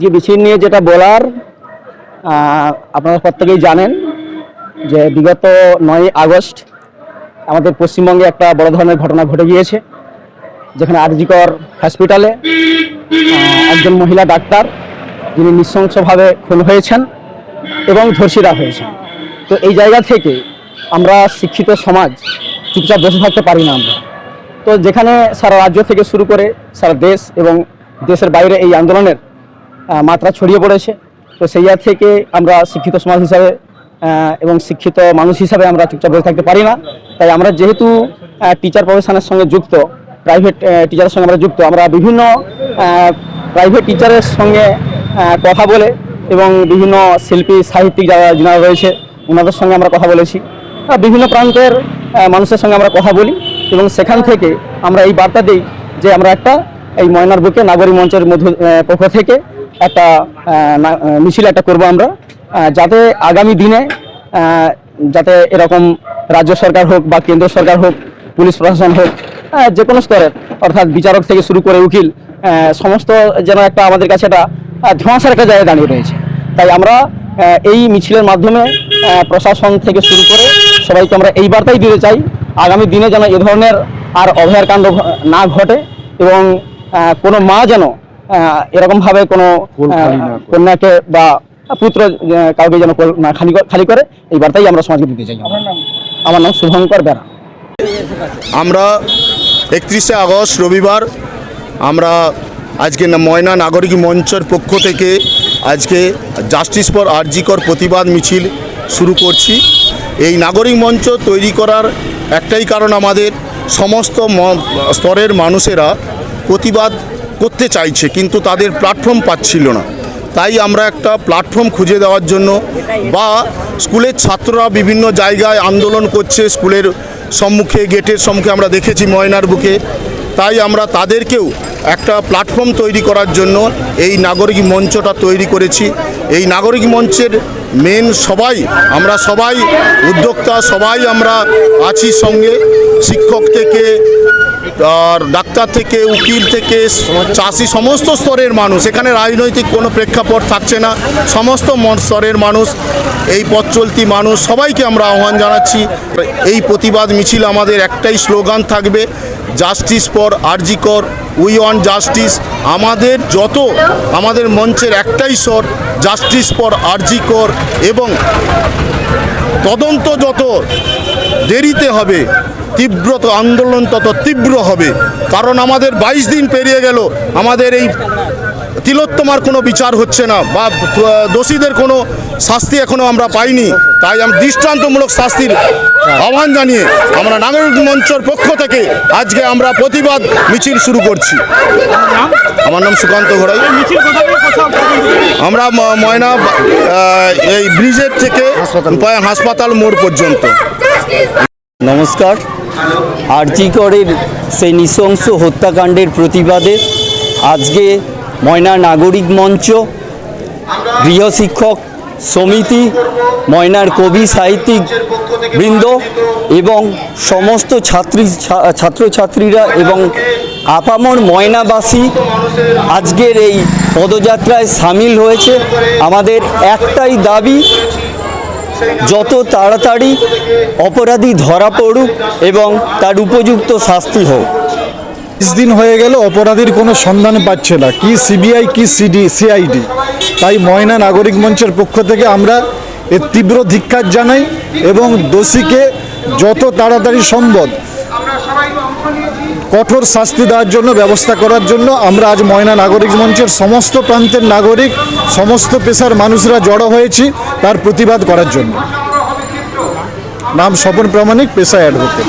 যে মিছিল নিয়ে যেটা বলার আপনারা প্রত্যেকেই জানেন যে বিগত নয় আগস্ট আমাদের পশ্চিমবঙ্গে একটা বড় ধরনের ঘটনা ঘটে গিয়েছে, যেখানে আরজিকর হসপিটালে একজন মহিলা ডাক্তার যিনি নৃশংসভাবে খুন হয়েছেন এবং ধর্ষিতা হয়েছেন। তো এই জায়গা থেকে আমরা শিক্ষিত সমাজ চুপচাপ বসে থাকতে পারি না আমরা। তো যেখানে সারা রাজ্য থেকে শুরু করে সারা দেশ এবং দেশের বাইরে এই আন্দোলনের মাত্রা ছড়িয়ে পড়েছে। তো সেই জায়গা থেকে আমরা শিক্ষিত সমাজ হিসাবে এবং শিক্ষিত মানুষ হিসাবে আমরা চুপচাপ বসে থাকতে পারি না। তাই আমরা যেহেতু টিচার প্রফেশনের সঙ্গে যুক্ত প্রাইভেট টিচারের সঙ্গে আমরা যুক্ত, আমরা বিভিন্ন প্রাইভেট টিচারের সঙ্গে কথা বলে এবং বিভিন্ন শিল্পী, সাহিত্যিক যারা যারা রয়েছে, ওনাদের সঙ্গে আমরা কথা বলেছি। বিভিন্ন প্রান্তের মানুষের সঙ্গে আমরা কথা বলি এবং সেখান থেকে আমরা এই বার্তা দিই যে আমরা একটা, এই ময়নার বুকে নাগরিক মঞ্চের মধ্য পক্ষ থেকে একটা মিছিল একটা করব আমরা যাতে আগামী দিনে যাতে এরকম রাজ্য সরকার হোক বা কেন্দ্র সরকার হোক, পুলিশ প্রশাসন হোক যে কোনো স্তরের, অর্থাৎ বিচারক থেকে শুরু করে উকিল সমস্ত যেন একটা আমাদের কাছে একটা ধোঁয়াশার একটা জায়গায় দাঁড়িয়ে রয়েছে। তাই আমরা এই মিছিলের মাধ্যমে প্রশাসন থেকে শুরু করে সবাইকে আমরা এই বার্তাই দিতে চাই, আগামী দিনে যেন এ ধরনের আর অভয়ার কাণ্ড না ঘটে এবং কোনো মা যেন এরকমভাবে কোনো। কন্যাকে বা পুত্র কাউকে যেন না খালি খালি করে এই বার্তাই আমরা সমাজকে দিতে চাই। আমার নাম শুভঙ্কর বেরা। আমরা একত্রিশে আগস্ট রবিবার আমরা আজকে ময়না নাগরিক মঞ্চের পক্ষ থেকে আজকে জাস্টিস ফর আরজিকর প্রতিবাদ মিছিল শুরু করছি। এই নাগরিক মঞ্চ তৈরি করার একটাই কারণ আমাদের সমস্ত স্তরের মানুষেরা প্রতিবাদ করতে চাইছে, কিন্তু তাদের প্ল্যাটফর্ম পাচ্ছিল না। তাই আমরা একটা প্ল্যাটফর্ম খুঁজে দেওয়ার জন্য বা স্কুলের ছাত্ররা বিভিন্ন জায়গায় আন্দোলন করছে, স্কুলের সম্মুখে, গেটের সম্মুখে আমরা দেখেছি ময়নার বুকে। তাই আমরা তাদেরকেও একটা প্ল্যাটফর্ম তৈরি করার জন্য এই নাগরিক মঞ্চটা তৈরি করেছি। এই নাগরিক মঞ্চের মেন সবাই, আমরা সবাই, উদ্যোক্তা সবাই আমরা আছি সঙ্গে। শিক্ষক থেকে, আর ডাক্তার থেকে, উকিল থেকে, চাষি, সমস্ত স্তরের মানুষ। এখানে রাজনৈতিক কোনো প্রেক্ষাপট থাকছে না। সমস্ত স্তরের মানুষ, এই পথ চলতি মানুষ, সবাইকে আমরা আহ্বান জানাচ্ছি। এই প্রতিবাদ মিছিল আমাদের একটাই স্লোগান থাকবে, justice for RG Kar we want justice. আমাদের যত, আমাদের মঞ্চের একটাই স্বর জাস্টিস ফর আরজিকর এবং তদন্ত যত দেরিতে হবে, তীব্র আন্দোলন তত তীব্র হবে। কারণ আমাদের বাইশ দিন পেরিয়ে গেল, আমাদের এই তিলোত্তমার কোনো বিচার হচ্ছে না বা দোষীদের কোনো শাস্তি এখনও আমরা পাইনি। তাই আমি দৃষ্টান্তমূলক শাস্তির আহ্বান জানিয়ে আমরা নাগরিক মঞ্চের পক্ষ থেকে আজকে আমরা প্রতিবাদ মিছিল শুরু করছি। আমার নাম সুকান্ত ঘোড়াই। আমরা ময়না এই ব্রিজের থেকে হাসপাতাল। মোড় পর্যন্ত। নমস্কার। আরজিকরের সেই নৃশংস হত্যাকাণ্ডের প্রতিবাদে আজকে ময়না নাগরিক মঞ্চ গৃহশিক্ষক সমিতি, ময়নার কবি সাহিত্যিক বৃন্দ এবং সমস্ত ছাত্রী ছাত্রছাত্রীরা এবং আপামর ময়নাবাসী আজকের এই পদযাত্রায় সামিল হয়েছে। আমাদের একটাই দাবি, যত তাড়াতাড়ি অপরাধী ধরা পড়ুক এবং তার উপযুক্ত শাস্তি হোক। দিন হয়ে গেল, অপরাধীর কোনো সন্ধান পাচ্ছে না। কি সিবিআই, কি সিডি, সিআইডি? তাই ময়না নাগরিক মঞ্চের পক্ষ থেকে আমরা এর তীব্র ধিক্ষার জানাই এবং দোষীকে যত তাড়াতাড়ি সম্ভব কঠোর শাস্তি দেওয়ার জন্য, ব্যবস্থা করার জন্য আমরা আজ ময়না নাগরিক মঞ্চের সমস্ত প্রান্তের নাগরিক, সমস্ত পেশার মানুষরা জড়ো হয়েছি তার প্রতিবাদ করার জন্য। নাম স্বপন প্রামাণিক পেশা advocate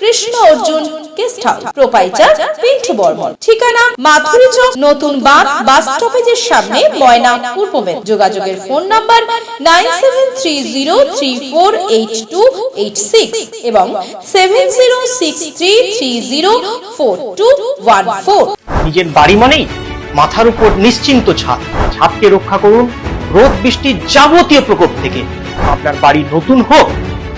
Krishna Arjun guest house proprietor Pintu Barman ঠিকানা মাথুরি চক, নতুন বাঁধ বাস স্টপেজের সামনে ময়না পূর্ব। যোগাযোগের phone number nine seven three zero three four eight two eight six এবং seven zero six three three zero four two one four নিজের বাড়ি মানেই মাথার উপর নিশ্চিন্ত ছাদ। ছাদকে রক্ষা করুন রোদ বৃষ্টির যাবতীয় প্রকোপ থেকে। আপনার বাড়ি নতুন হোক